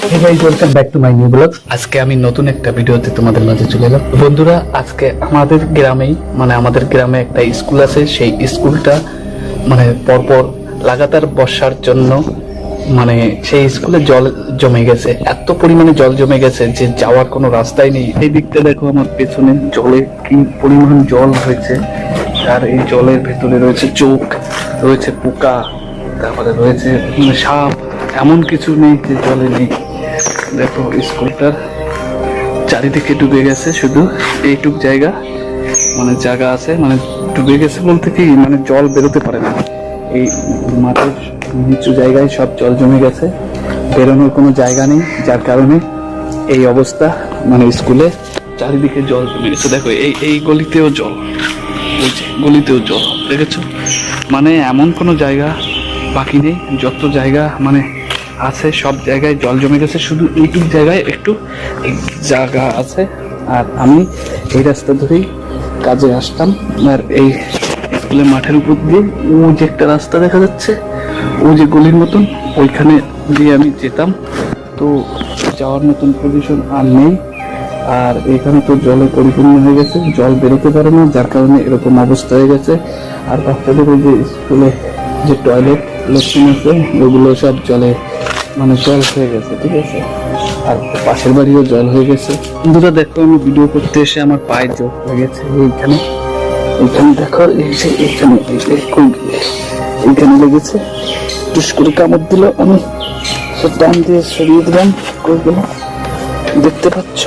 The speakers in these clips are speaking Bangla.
Hey guys, welcome back to my new vlog. আজকে আমি নতুন একটা ভিডিওতে তোমাদের মাঝে চলে এলাম। বন্ধুরা আজকে আমাদের গ্রামেই মানে আমাদের গ্রামে একটা স্কুল আছে। সেই স্কুলটা মানে পরপর লাগাতার বর্ষার জন্য মানে সেই স্কুলে জল জমে গেছে। এত পরিমাণে জল জমে গেছে যে যাওয়ার কোনো রাস্তাই নেই। এই দিকটা দেখো আমার পেছনে জলে কি পরিমাণ জল হয়েছে। আর এই জলের ভেতরে রয়েছে চোখ রয়েছে পোকা তারপরে রয়েছে সাপ এমন কিছু নেই যে জলে নেই। দেখো, স্কুলটার চারিদিকে ডুবে গেছে শুধু এইটুক জায়গা। মানে জায়গা আছে মানে ডুবে গেছে বলতে কি মানে জল বেরোতে পারে না। এই মাঠের নিচু জায়গায় সব জল জমে গেছে। বেরোনোর কোনো জায়গা নেই, যার কারণে এই অবস্থা। মানে স্কুলে চারিদিকে জল জমে গেছে। দেখো, এই এই গলিতেও জল যে গলিতেও জল, দেখেছ? মানে এমন কোনো জায়গা বাকি নেই। যত জায়গা মানে আছে, সব জায়গায় জল জমে গেছে, শুধু এইটুক জায়গায় একটু জায়গা আছে। আর আমি এই রাস্তা ধরেই কাজে আসতাম। আর এই স্কুলের মাঠের উপর দিয়ে ও যে একটা রাস্তা দেখা যাচ্ছে, ও যে গলির মতন, ওইখানে দিয়ে আমি যেতাম। তো যাওয়ার মতন পজিশন আর নেই। আর এখানে তো জলে পরিপূর্ণ হয়ে গেছে, জল বেরোতে পারে না, যার কারণে এরকম অবস্থা হয়ে গেছে। আর বাচ্চাদের যে স্কুলে যে টয়লেট লেট্রিন আছে, ওগুলো সব জলে মানে জল হয়ে গেছে ঠিক আছে? আর পাশের বাড়িও জল হয়ে গেছে। বন্ধুরা দেখো আমি ভিডিও করতে এসে আমার পায়ে জল হয়ে গেছে এইখানে। এইখানে দেখো যে এইখানে? এইখানে লেগেছে। টুস করে কামড় দিল আমি। ডান দিয়ে সরিয়ে দিলাম কই গেল দেখতে পাচ্ছ?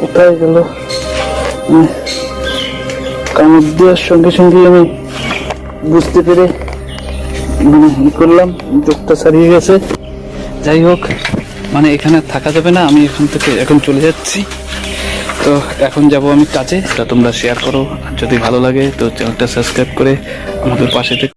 কোথায় গেল? উম, কামড় দেওয়ার সঙ্গে সঙ্গে আমি বুঝতে পেরে মানে করলাম, চোখটা সারিয়ে গেছে। যাই হোক মানে এখানে থাকা যাবে না, আমি এখান থেকে এখন চলে যাচ্ছি। তো এখন যাব আমি কাজে তা তোমরা শেয়ার করো। যদি ভালো লাগে, তো চ্যানেলটা সাবস্ক্রাইব করে আমাদের পাশে থেকে